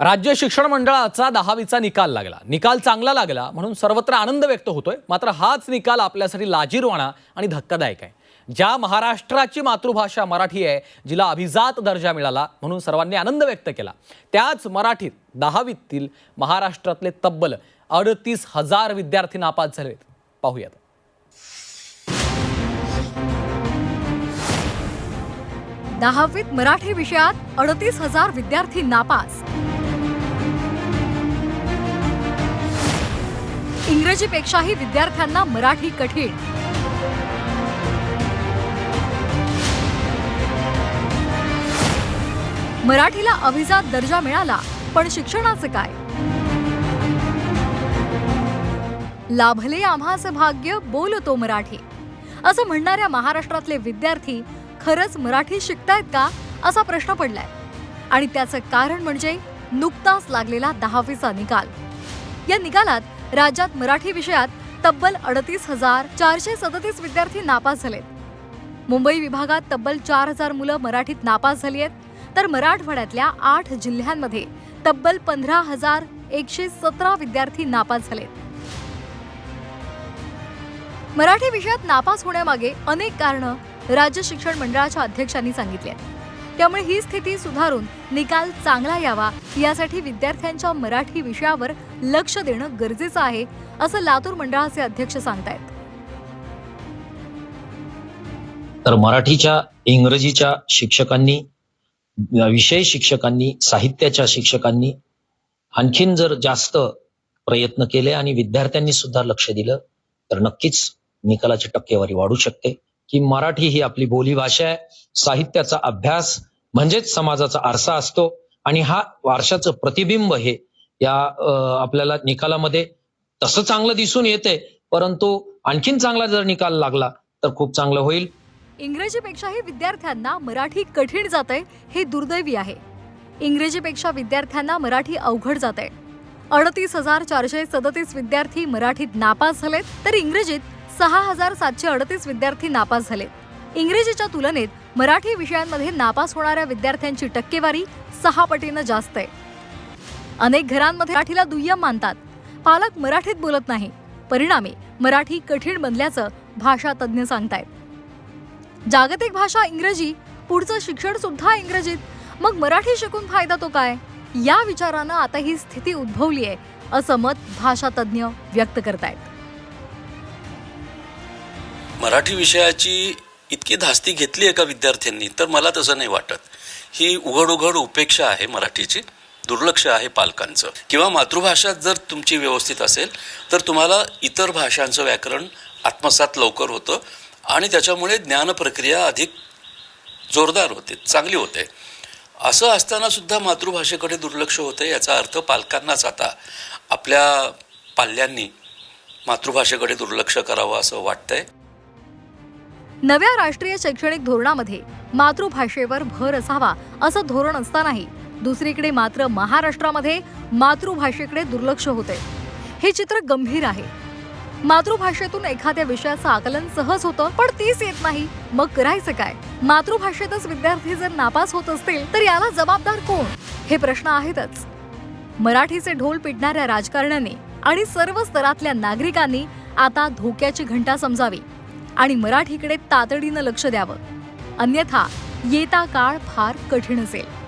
राज्य शिक्षण मंडळाचा दहावीचा निकाल लागला. निकाल चांगला लागला म्हणून सर्वत्र आनंद व्यक्त होतोय. मात्र हाच निकाल आपल्यासाठी लाजीरवाणा आणि धक्कादायक आहे. ज्या महाराष्ट्राची मातृभाषा मराठी आहे जिला अभिजात दर्जा मिळाला म्हणून सर्वांनी आनंद व्यक्त केला. त्याच मराठीत दहावीतील महाराष्ट्रातले तब्बल अडतीस हजार विद्यार्थी नापास झालेत. पाहूयात. दहावीत मराठी विषयात अडतीस हजार विद्यार्थी नापास. इंग्रजीपेक्षाही विद्यार्थ्यांना मराठी कठीण. मराठीला अभिजात दर्जा मिळाला पण शिक्षणाचं काय? लाभले आम्हास भाग्य बोलतो मराठी. असं म्हणणाऱ्या महाराष्ट्रातले विद्यार्थी खरंच मराठी शिकतायत का? असा प्रश्न पडलाय. आणि त्याचं कारण म्हणजे नुकताच लागलेला दहावीचा निकाल. या निकालात राज्यात मराठी विषयात तब्बल अडतीस हजार चारशे सदतीस विद्यार्थी नापास झालेत. मुंबई विभागात तब्बल चार हजार मुलं मराठीत नापास झाली आहेत. तर मराठवाड्यातल्या आठ जिल्ह्यांमध्ये तब्बल पंधरा हजार एकशे सतरा विद्यार्थी नापास झालेत. मराठी विषयात नापास होण्यामागे अनेक कारणं राज्य शिक्षण मंडळाच्या अध्यक्षांनी सांगितली आहेत. त्यामुळे ही स्थिती सुधारून निकाल चांगला यावा यासाठी विद्यार्थ्यांच्या मराठी विषयावर लक्ष देणं गरजेचं आहे असं लातूर मंडळाचे अध्यक्ष सांगतायत. तर मराठीच्या इंग्रजीच्या शिक्षकांनी विषय शिक्षकांनी साहित्याच्या शिक्षकांनी आणखीन जर जास्त प्रयत्न केले आणि विद्यार्थ्यांनी सुद्धा लक्ष दिलं तर नक्कीच निकालाची टक्केवारी वाढू शकते. की मराठी ही आपली बोलीभाषा आहे साहित्याचा अभ्यास म्हणजेच समाजाचा आरसा असतो आणि हा वारशाचं प्रतिबिंब हे या आपल्याला निकालामध्ये तसं चांगलं दिसून येते परंतु आणखीन चांगला जर निकाल लागला तर खूप चांगलं होईल. इंग्रजीपेक्षाही विद्यार्थ्यांना मराठी कठीण जाते हे दुर्दैवी आहे. इंग्रजीपेक्षा विद्यार्थ्यांना मराठी अवघड जाते. अडतीस हजार चारशे सदतीस विद्यार्थी मराठीत नापास झालेत तर इंग्रजीत सहा हजार सातशे अडतीस विद्यार्थी नापास झालेत. इंग्रजीच्या तुलनेत मराठी विषयांमध्ये नापास होणाऱ्या विद्यार्थ्यांची टक्केवारी सहा पटीनं जास्त आहे. अनेक घरांमध्ये मराठीला दुय्यम मानतात. पालक मराठीत बोलत नाही. परिणामी मराठी कठीण बनल्याचं भाषा तज्ज्ञ सांगतायत. जागतिक भाषा इंग्रजी पुढचं शिक्षण सुद्धा इंग्रजीत. मग मराठी शिकून फायदा तो काय? या विचारानं आता ही स्थिती उद्भवली आहे असं मत भाषा तज्ज्ञ व्यक्त करतायत. मराठी विषयाची इतकी धास्ती घेतली आहे का विद्यार्थ्यांनी तर मला तसं नाही वाटत. ही उघड उघड उपेक्षा आहे मराठीची. दुर्लक्ष आहे पालकांचं. किंवा मातृभाषा जर तुमची व्यवस्थित असेल तर तुम्हाला इतर भाषांचं व्याकरण आत्मसात लवकर होतं आणि त्याच्यामुळे ज्ञान प्रक्रिया अधिक जोरदार होते चांगली होते. असं असताना सुद्धा मातृभाषेकडे दुर्लक्ष होतं याचा अर्थ पालकांनाच आता आपल्या पाल्यांनी मातृभाषेकडे दुर्लक्ष करावं असं वाटतंय. नव्या राष्ट्रीय शैक्षणिक धोरणामध्ये मातृभाषेवर भर असावा असं धोरण असतानाही दुसरीकडे मात्र महाराष्ट्रामध्ये मातृभाषेकडे दुर्लक्ष होते. हे चित्र गंभीर आहे. मातृभाषेतून एखाद्या विषयाचं आकलन सहज होतं पण तीच येत नाही. मग करायचं काय? मातृभाषेतच विद्यार्थी जर नापास होत असतील तर याला जबाबदार कोण? हे प्रश्न आहेतच. मराठीचे ढोल पिटणाऱ्या राजकारण्यांनी आणि सर्व स्तरातल्या नागरिकांनी आता धोक्याची घंटा समजावी आणि मराठीकडे तातडीनं लक्ष द्यावं. अन्यथा येता काळ फार कठीण असेल.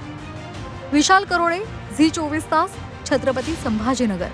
विशाल करोडे झी चोवीस तास छत्रपती संभाजीनगर.